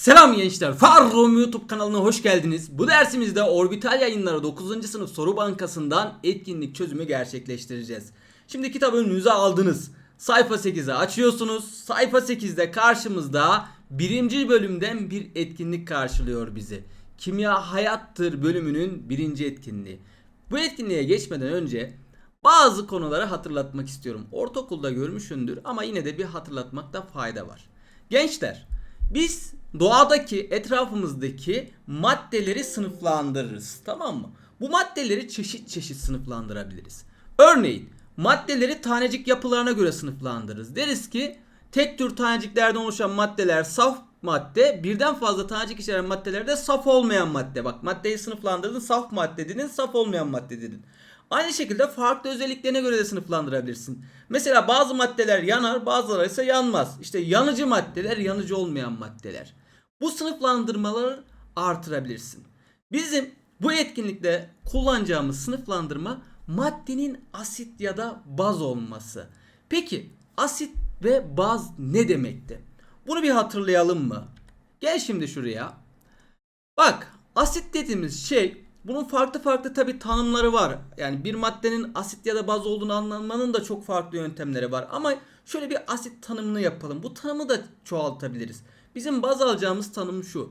Selam gençler. Farrum YouTube kanalına hoş geldiniz. Bu dersimizde Orbital Yayınları 9. sınıf soru bankasından etkinlik çözümü gerçekleştireceğiz. Şimdi kitabı önünüze aldınız. Sayfa 8'i açıyorsunuz. Sayfa 8'de karşımızda birinci bölümden bir etkinlik karşılıyor bizi. Kimya Hayattır bölümünün birinci etkinliği. Bu etkinliğe geçmeden önce bazı konuları hatırlatmak istiyorum. Ortaokulda görmüşsündür ama yine de bir hatırlatmakta fayda var. Gençler, biz doğadaki etrafımızdaki maddeleri sınıflandırırız. Tamam mı? Bu maddeleri çeşit çeşit sınıflandırabiliriz. Örneğin maddeleri tanecik yapılarına göre sınıflandırırız. Deriz ki tek tür taneciklerden oluşan maddeler saf madde, birden fazla tanecik içeren maddeler de saf olmayan madde. Bak maddeyi sınıflandırdın, saf madde dedin, saf olmayan madde dedin. Aynı şekilde farklı özelliklerine göre de sınıflandırabilirsin. Mesela bazı maddeler yanar, bazıları ise yanmaz. İşte yanıcı maddeler, yanıcı olmayan maddeler. Bu sınıflandırmaları artırabilirsin. Bizim bu etkinlikte kullanacağımız sınıflandırma maddenin asit ya da baz olması. Peki asit ve baz ne demekti? Bunu bir hatırlayalım mı? Gel şimdi şuraya. Bak asit dediğimiz şey bunun farklı farklı tabi tanımları var. Yani bir maddenin asit ya da baz olduğunu anlamanın da çok farklı yöntemleri var. Ama şöyle bir asit tanımını yapalım. Bu tanımı da çoğaltabiliriz. Bizim baz alacağımız tanım şu.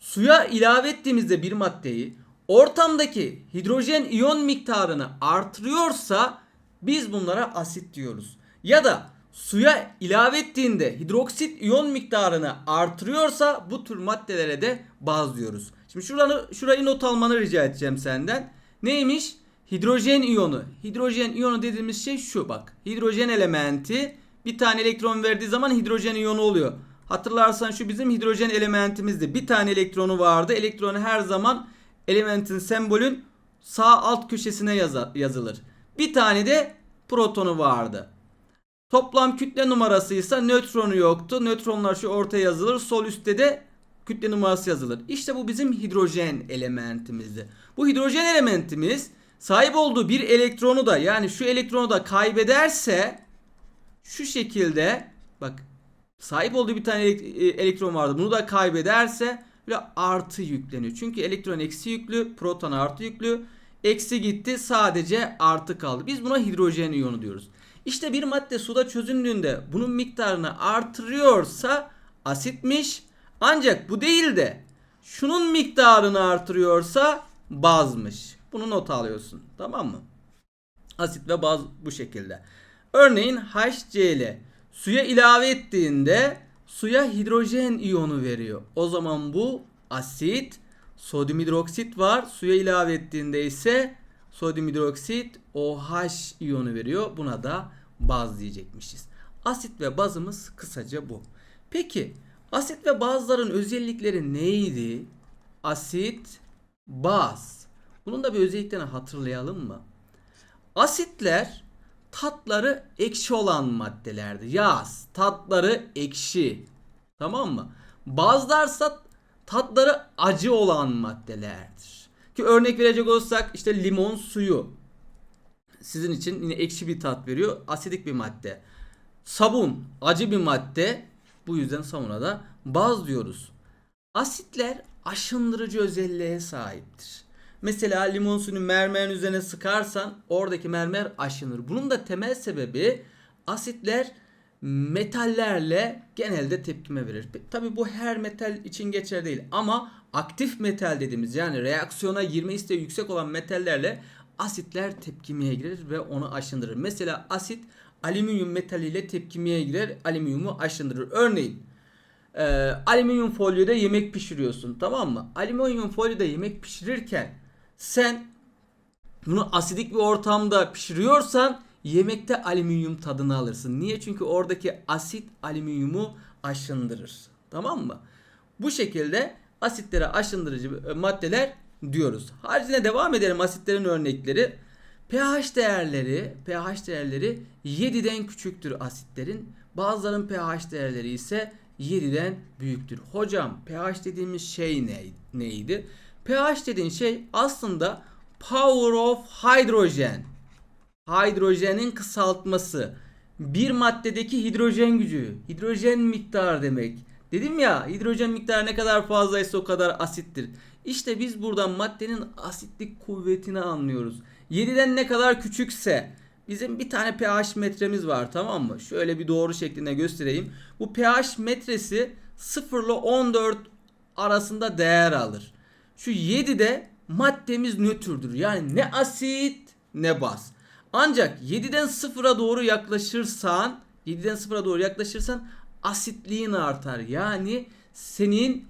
Suya ilave ettiğimizde bir maddeyi ortamdaki hidrojen iyon miktarını artırıyorsa biz bunlara asit diyoruz. Ya da suya ilave ettiğinde hidroksit iyon miktarını artırıyorsa bu tür maddelere de baz diyoruz. Şimdi şuranı, şurayı not almanı rica edeceğim senden. Neymiş? Hidrojen iyonu. Hidrojen iyonu dediğimiz şey şu bak. Hidrojen elementi bir tane elektron verdiği zaman hidrojen iyonu oluyor. Hatırlarsan şu bizim hidrojen elementimizdi. Bir tane elektronu vardı. Elektronu her zaman elementin sembolün sağ alt köşesine yazılır. Bir tane de protonu vardı. Toplam kütle numarası nötronu yoktu. Nötronlar şu ortaya yazılır. Sol üstte de kütle numarası yazılır. İşte bu bizim hidrojen elementimizdi. Bu hidrojen elementimiz sahip olduğu bir elektronu da yani şu elektronu da kaybederse şu şekilde bak sahip olduğu bir tane e, elektron vardı. Bunu da kaybederse böyle artı yükleniyor. Çünkü elektron eksi yüklü, proton artı yüklü. Eksi gitti sadece artı kaldı. Biz buna hidrojen iyonu diyoruz. İşte bir madde suda çözündüğünde bunun miktarını artırıyorsa asitmiş. Ancak bu değil de şunun miktarını artırıyorsa bazmış. Bunu not alıyorsun. Tamam mı? Asit ve baz bu şekilde. Örneğin HCl suya ilave ettiğinde suya hidrojen iyonu veriyor. O zaman bu asit, sodyum hidroksit var. Suya ilave ettiğinde ise sodyum hidroksit OH iyonu veriyor. Buna da baz diyecekmişiz. Asit ve bazımız kısaca bu. Peki asit ve bazların özellikleri neydi? Asit, baz. Bunun da bir özelliklerini hatırlayalım mı? Asitler tatları ekşi olan maddelerdi. Yaz, tatları ekşi. Tamam mı? Bazılarsa tatları acı olan maddelerdir. Ki örnek verecek olursak işte limon suyu. Sizin için yine ekşi bir tat veriyor. Asidik bir madde. Sabun acı bir madde. Bu yüzden sabuna da baz diyoruz. Asitler aşındırıcı özelliğe sahiptir. Mesela limon suyunu mermerin üzerine sıkarsan oradaki mermer aşınır. Bunun da temel sebebi asitler metallerle genelde tepkime verir. Tabi bu her metal için geçerli değil ama aktif metal dediğimiz yani reaksiyona girme isteği yüksek olan metallerle asitler tepkimeye girer ve onu aşındırır. Mesela asit alüminyum metaliyle tepkimeye girer, alüminyumu aşındırır. Örneğin e, alüminyum folyoda yemek pişiriyorsun tamam mı? Alüminyum folyoda yemek pişirirken sen bunu asidik bir ortamda pişiriyorsan yemekte alüminyum tadını alırsın. Niye? Çünkü oradaki asit alüminyumu aşındırır. Tamam mı? Bu şekilde asitlere aşındırıcı maddeler diyoruz. Haricinde devam edelim asitlerin örnekleri. pH değerleri, pH değerleri 7'den küçüktür asitlerin. Bazıların pH değerleri ise 7'den büyüktür. Hocam pH dediğimiz şey ne, neydi? pH dediğin şey aslında power of hydrogen. Hidrojenin kısaltması. Bir maddedeki hidrojen gücü, hidrojen miktarı demek. Dedim ya hidrojen miktarı ne kadar fazlaysa o kadar asittir. İşte biz buradan maddenin asitlik kuvvetini anlıyoruz. 7'den ne kadar küçükse bizim bir tane pH metremiz var tamam mı? Şöyle bir doğru şeklinde göstereyim. Bu pH metresi 0 ile 14 arasında değer alır. Şu 7'de maddemiz nötrdür. Yani ne asit ne baz. Ancak 7'den 0'a doğru yaklaşırsan 7'den 0'a doğru yaklaşırsan asitliğin artar. Yani senin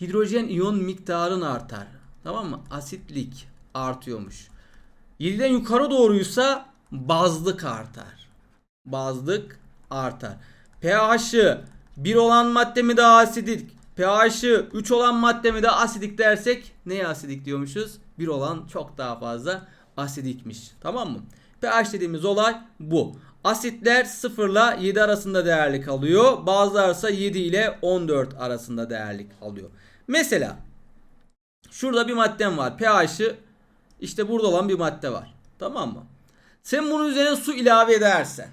hidrojen iyon miktarın artar. Tamam mı? Asitlik artıyormuş. 7'den yukarı doğruysa bazlık artar. Bazlık artar. pH'ı 1 olan madde mi daha asidik? pH'ı 3 olan madde mi daha asidik dersek neye asidik diyormuşuz? 1 olan çok daha fazla asidikmiş. Tamam mı? pH dediğimiz olay bu. Asitler 0 ile 7 arasında değerli kalıyor. Bazıları ise 7 ile 14 arasında değerli alıyor. Mesela şurada bir maddem var. pH'ı işte burada olan bir madde var. Tamam mı? Sen bunun üzerine su ilave edersen.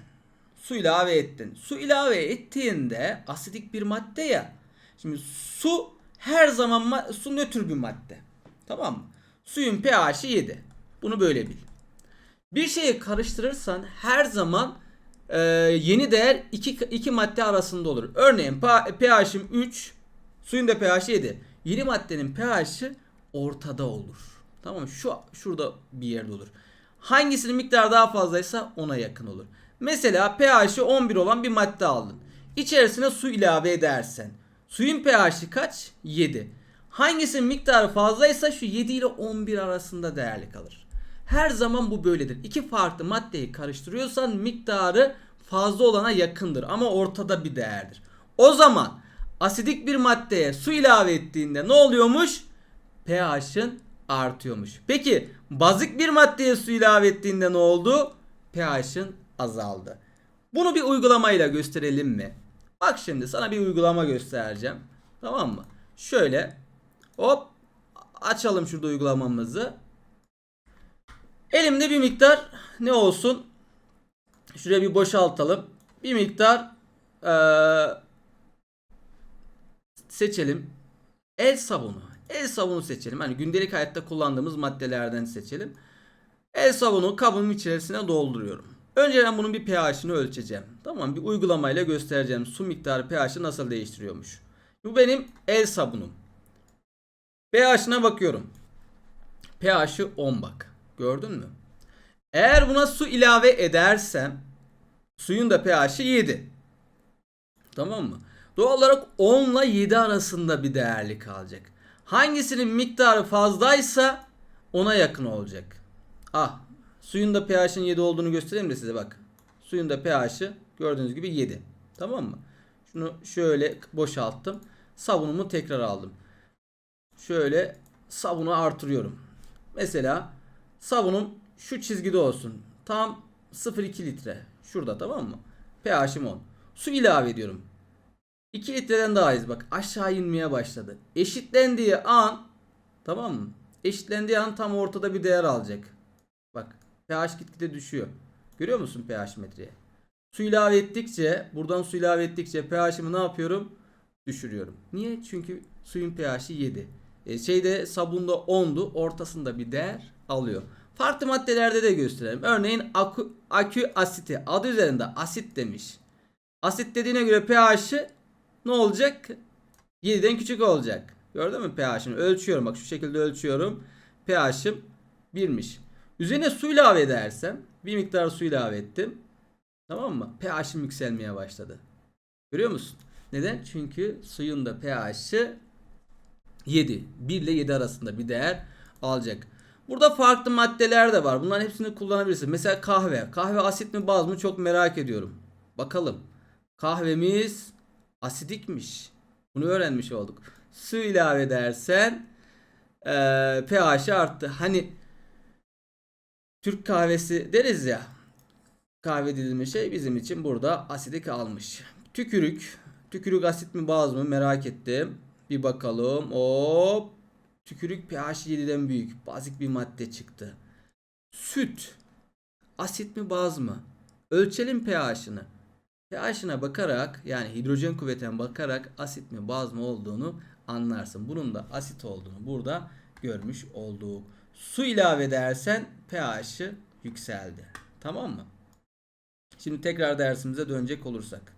Su ilave ettin. Su ilave ettiğinde asidik bir madde ya. Şimdi su her zaman ma- su nötr bir madde. Tamam mı? Suyun pH'i 7. Bunu böyle bil. Bir şeyi karıştırırsan her zaman e, yeni değer iki, iki madde arasında olur. Örneğin pH'im 3, suyun da pH'i 7. Yeni maddenin pH'i ortada olur. Tamam? Şu şurada bir yerde olur. Hangisinin miktarı daha fazlaysa ona yakın olur. Mesela pH'i 11 olan bir madde aldın. İçerisine su ilave edersen. Suyun pH'i kaç? 7. Hangisinin miktarı fazlaysa şu 7 ile 11 arasında değerli kalır. Her zaman bu böyledir. İki farklı maddeyi karıştırıyorsan miktarı fazla olana yakındır ama ortada bir değerdir. O zaman asidik bir maddeye su ilave ettiğinde ne oluyormuş? pH'ın artıyormuş. Peki bazik bir maddeye su ilave ettiğinde ne oldu? pH'ın azaldı. Bunu bir uygulamayla gösterelim mi? Bak şimdi sana bir uygulama göstereceğim. Tamam mı? Şöyle hop açalım şurada uygulamamızı. Elimde bir miktar ne olsun? Şuraya bir boşaltalım. Bir miktar eee, seçelim. El sabunu. El sabunu seçelim. Hani gündelik hayatta kullandığımız maddelerden seçelim. El sabunu kabımın içerisine dolduruyorum. Önceden bunun bir pH'ini ölçeceğim. Tamam bir uygulamayla göstereceğim. Su miktarı pH'i nasıl değiştiriyormuş. Bu benim el sabunum. pH'ine bakıyorum. pH'i 10 bak. Gördün mü? Eğer buna su ilave edersem suyun da pH'i 7. Tamam mı? Doğal olarak 10 ile 7 arasında bir değerli kalacak. Hangisinin miktarı fazlaysa ona yakın olacak. Ah suyun da pH'in 7 olduğunu göstereyim de size bak. Suyun da pH'i gördüğünüz gibi 7. Tamam mı? Şunu şöyle boşalttım. Sabunumu tekrar aldım. Şöyle sabunu artırıyorum. Mesela sabunum şu çizgide olsun. Tam 0,2 litre. Şurada tamam mı? pH'im 10. Su ilave ediyorum. 2 litreden daha az bak aşağı inmeye başladı. Eşitlendiği an tamam mı? Eşitlendiği an tam ortada bir değer alacak. Bak pH gitgide düşüyor. Görüyor musun pH metreye? Su ilave ettikçe buradan su ilave ettikçe pH'imi ne yapıyorum? Düşürüyorum. Niye? Çünkü suyun pH'i 7. E, şeyde sabunda 10'du. Ortasında bir değer alıyor. Farklı maddelerde de gösterelim. Örneğin akü, akü asiti. Adı üzerinde asit demiş. Asit dediğine göre pH'i ne olacak? 7'den küçük olacak. Gördün mü pH'ini? Ölçüyorum. Bak şu şekilde ölçüyorum. pH'im 1'miş. Üzerine su ilave edersem bir miktar su ilave ettim. Tamam mı? pH'im yükselmeye başladı. Görüyor musun? Neden? Çünkü suyun da pH'i 7. 1 ile 7 arasında bir değer alacak. Burada farklı maddeler de var. Bunların hepsini kullanabilirsin. Mesela kahve. Kahve asit mi baz mı çok merak ediyorum. Bakalım. Kahvemiz asidikmiş. Bunu öğrenmiş olduk. Su ilave edersen eee pH'i arttı. Hani Türk kahvesi deriz ya. Kahve dediğimiz şey bizim için burada asidik almış. Tükürük. Tükürük asit mi baz mı merak ettim. Bir bakalım. Hop. Tükürük pH 7'den büyük. Bazik bir madde çıktı. Süt. Asit mi baz mı? Ölçelim pH'ını. pH'ine bakarak yani hidrojen kuvvetine bakarak asit mi baz mı olduğunu anlarsın. Bunun da asit olduğunu burada görmüş olduk. Su ilave edersen pH'i yükseldi. Tamam mı? Şimdi tekrar dersimize dönecek olursak.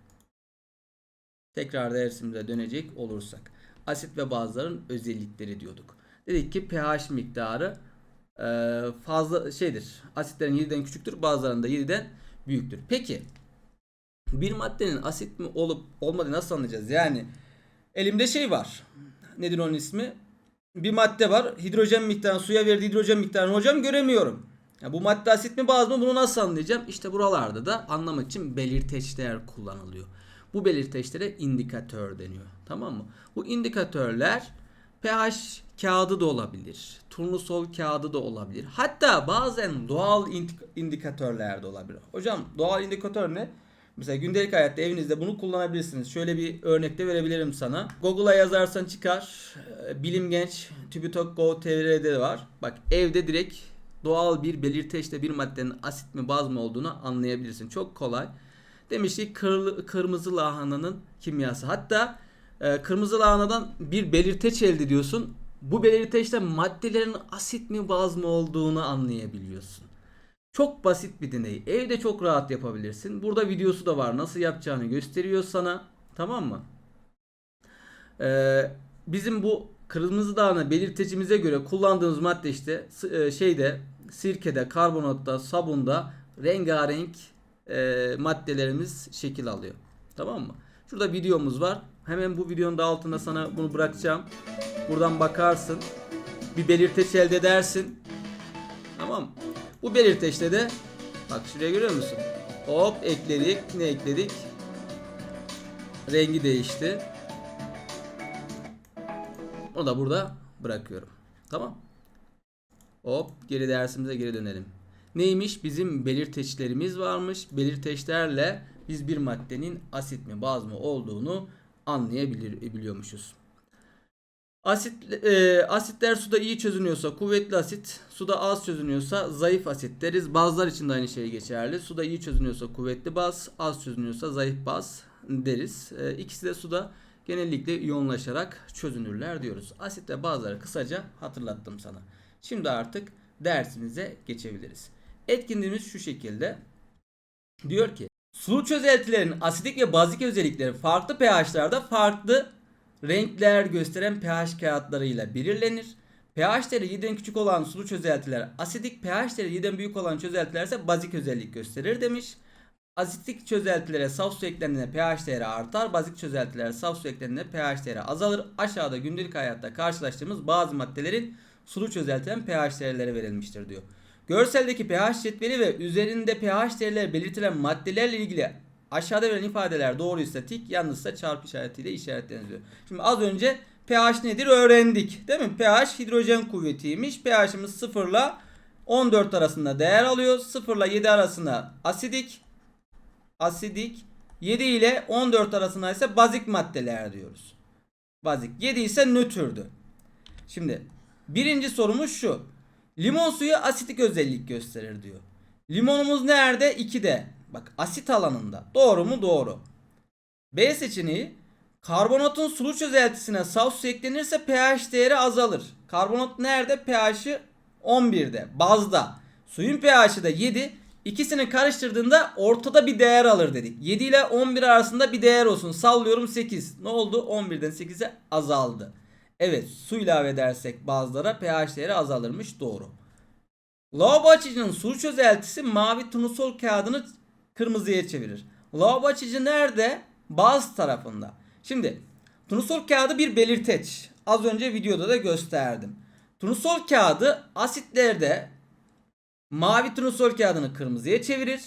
Tekrar dersimize dönecek olursak. Asit ve bazların özellikleri diyorduk. Dedik ki pH miktarı fazla şeydir. Asitlerin 7'den küçüktür, bazılarında 7'den büyüktür. Peki bir maddenin asit mi olup olmadığını nasıl anlayacağız? Yani elimde şey var. Nedir onun ismi? Bir madde var. Hidrojen miktarını suya verdiği hidrojen miktarını hocam göremiyorum. Ya bu madde asit mi baz mı bunu nasıl anlayacağım? İşte buralarda da anlamak için belirteçler kullanılıyor. Bu belirteçlere indikatör deniyor. Tamam mı? Bu indikatörler pH kağıdı da olabilir. Turnusol kağıdı da olabilir. Hatta bazen doğal indik- indikatörler de olabilir. Hocam doğal indikatör ne? Mesela gündelik hayatta evinizde bunu kullanabilirsiniz. Şöyle bir örnekte verebilirim sana. Google'a yazarsan çıkar. Ee, Bilim Genç, TÜBİTAK Go TR'de var. Bak evde direkt doğal bir belirteçle bir maddenin asit mi baz mı olduğunu anlayabilirsin. Çok kolay. Demiş ki kırmızı lahananın kimyası. Hatta e, kırmızı lahanadan bir belirteç elde ediyorsun. Bu belirteçte maddelerin asit mi baz mı olduğunu anlayabiliyorsun. Çok basit bir deney. Evde çok rahat yapabilirsin. Burada videosu da var. Nasıl yapacağını gösteriyor sana. Tamam mı? Ee, bizim bu kırmızı dağına belirtecimize göre kullandığımız madde işte e, şeyde sirkede, karbonatta, sabunda rengarenk e, maddelerimiz şekil alıyor. Tamam mı? Şurada videomuz var. Hemen bu videonun da altına sana bunu bırakacağım. Buradan bakarsın. Bir belirteç elde edersin. Tamam mı? Bu belirteçte de bak şuraya görüyor musun? Hop ekledik. Ne ekledik? Rengi değişti. Onu da burada bırakıyorum. Tamam. Hop geri dersimize geri dönelim. Neymiş? Bizim belirteçlerimiz varmış. Belirteçlerle biz bir maddenin asit mi baz mı olduğunu anlayabilir biliyormuşuz. Asit e, asitler suda iyi çözünüyorsa kuvvetli asit, suda az çözünüyorsa zayıf asit deriz. Bazılar için de aynı şey geçerli. Suda iyi çözünüyorsa kuvvetli baz, az çözünüyorsa zayıf baz deriz. E, ikisi de suda genellikle yoğunlaşarak çözünürler diyoruz. Asit ve bazıları kısaca hatırlattım sana. Şimdi artık dersimize geçebiliriz. Etkinliğimiz şu şekilde. Diyor ki sulu çözeltilerin asidik ve bazik özellikleri farklı pH'larda farklı renkler gösteren pH kağıtlarıyla belirlenir. pH değeri 7'den küçük olan sulu çözeltiler asidik, pH değeri 7'den büyük olan çözeltiler ise bazik özellik gösterir demiş. Asitik çözeltilere saf su eklendiğinde pH değeri artar, bazik çözeltilere saf su eklendiğinde pH değeri azalır. Aşağıda gündelik hayatta karşılaştığımız bazı maddelerin sulu çözeltilen pH değerleri verilmiştir diyor. Görseldeki pH cetveli ve üzerinde pH değerleri belirtilen maddelerle ilgili aşağıda verilen ifadeler doğruysa tik, yanlışsa çarpı işaretiyle işaretlenir. Şimdi az önce pH nedir öğrendik. Değil mi? pH hidrojen kuvvetiymiş. pH'imiz 0 ile 14 arasında değer alıyor. 0 ile 7 arasında asidik. Asidik. 7 ile 14 arasında ise bazik maddeler diyoruz. Bazik. 7 ise nötrdü. Şimdi birinci sorumuz şu. Limon suyu asitik özellik gösterir diyor. Limonumuz nerede? 2'de. Bak asit alanında. Doğru mu? Doğru. B seçeneği karbonatın sulu çözeltisine saf su eklenirse pH değeri azalır. Karbonat nerede? pH'i 11'de. Bazda. Suyun pH'i de 7. İkisini karıştırdığında ortada bir değer alır dedik. 7 ile 11 arasında bir değer olsun. Sallıyorum 8. Ne oldu? 11'den 8'e azaldı. Evet su ilave edersek bazılara pH değeri azalırmış. Doğru. Lavabo açıcının sulu çözeltisi mavi turnusol kağıdını kırmızıya çevirir. Lavabo nerede? Baz tarafında. Şimdi turnusol kağıdı bir belirteç. Az önce videoda da gösterdim. Turnusol kağıdı asitlerde mavi turnusol kağıdını kırmızıya çevirir.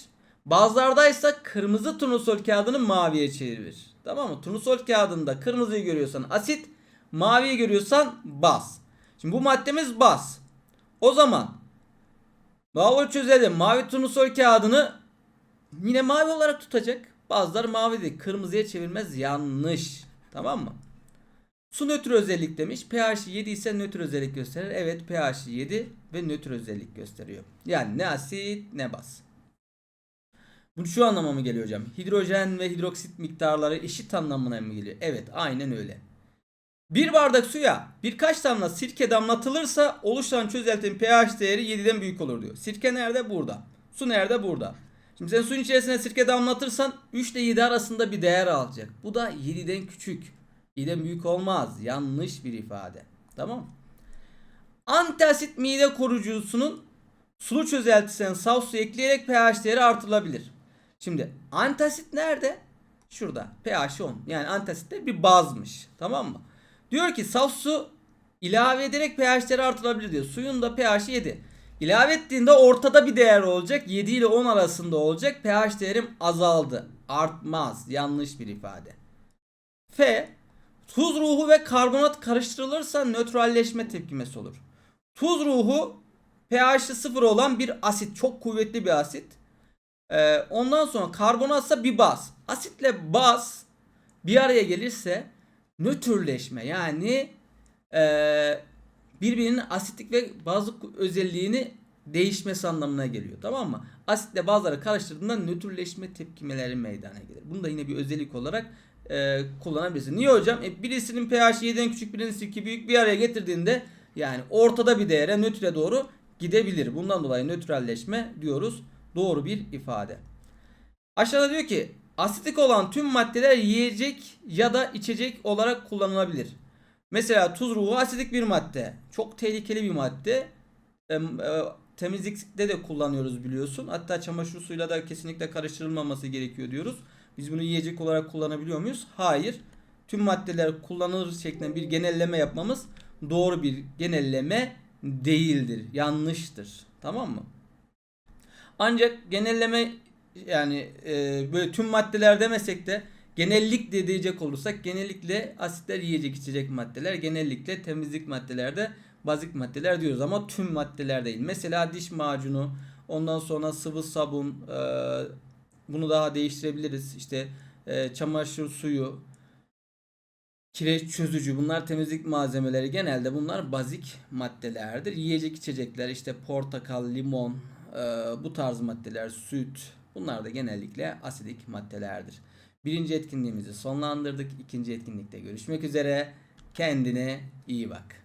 Bazılarda ise kırmızı turnusol kağıdını maviye çevirir. Tamam mı? Turnusol kağıdında kırmızıyı görüyorsan asit, maviyi görüyorsan baz. Şimdi bu maddemiz baz. O zaman Lavabo çözelim. Mavi turnusol kağıdını yine mavi olarak tutacak. Bazıları mavi değil. Kırmızıya çevirmez. Yanlış. Tamam mı? Su nötr özellik demiş. pH 7 ise nötr özellik gösterir. Evet pH 7 ve nötr özellik gösteriyor. Yani ne asit ne baz. Bu şu anlama mı geliyor hocam? Hidrojen ve hidroksit miktarları eşit anlamına mı geliyor? Evet aynen öyle. Bir bardak suya birkaç damla sirke damlatılırsa oluşan çözeltinin pH değeri 7'den büyük olur diyor. Sirke nerede? Burada. Su nerede? Burada. Şimdi sen suyun içerisine sirke damlatırsan 3 ile 7 arasında bir değer alacak. Bu da 7'den küçük. 7'den büyük olmaz. Yanlış bir ifade. Tamam Antasit mide koruyucusunun sulu çözeltisine saf su ekleyerek pH değeri artırılabilir. Şimdi antasit nerede? Şurada. pH 10. Yani antasit de bir bazmış. Tamam mı? Diyor ki saf su ilave ederek pH değeri artırılabilir diyor. Suyun da pH 7. İlave ettiğinde ortada bir değer olacak. 7 ile 10 arasında olacak. pH değerim azaldı. Artmaz. Yanlış bir ifade. F. Tuz ruhu ve karbonat karıştırılırsa nötralleşme tepkimesi olur. Tuz ruhu pH'i 0 olan bir asit. Çok kuvvetli bir asit. Ee, ondan sonra karbonatsa bir baz. Asitle baz bir araya gelirse nötrleşme yani ee, birbirinin asitlik ve bazlık özelliğini değişmesi anlamına geliyor. Tamam mı? Asitle bazları karıştırdığında nötrleşme tepkimeleri meydana gelir. Bunu da yine bir özellik olarak e, kullanabilirsin. Niye hocam? E, birisinin pH 7'den küçük birinin 2 büyük bir araya getirdiğinde yani ortada bir değere nötre doğru gidebilir. Bundan dolayı nötralleşme diyoruz. Doğru bir ifade. Aşağıda diyor ki asitik olan tüm maddeler yiyecek ya da içecek olarak kullanılabilir. Mesela tuz ruhu asidik bir madde. Çok tehlikeli bir madde. E, e, temizlikte de kullanıyoruz biliyorsun. Hatta çamaşır suyuyla da kesinlikle karıştırılmaması gerekiyor diyoruz. Biz bunu yiyecek olarak kullanabiliyor muyuz? Hayır. Tüm maddeler kullanılır şeklinde bir genelleme yapmamız doğru bir genelleme değildir. Yanlıştır. Tamam mı? Ancak genelleme yani e, böyle tüm maddeler demesek de genellikle diyecek olursak genellikle asitler yiyecek içecek maddeler genellikle temizlik maddelerde bazik maddeler diyoruz ama tüm maddeler değil. Mesela diş macunu ondan sonra sıvı sabun e, bunu daha değiştirebiliriz. İşte e, çamaşır suyu kireç çözücü bunlar temizlik malzemeleri genelde bunlar bazik maddelerdir. Yiyecek içecekler işte portakal, limon e, bu tarz maddeler süt bunlar da genellikle asidik maddelerdir. Birinci etkinliğimizi sonlandırdık. İkinci etkinlikte görüşmek üzere. Kendine iyi bak.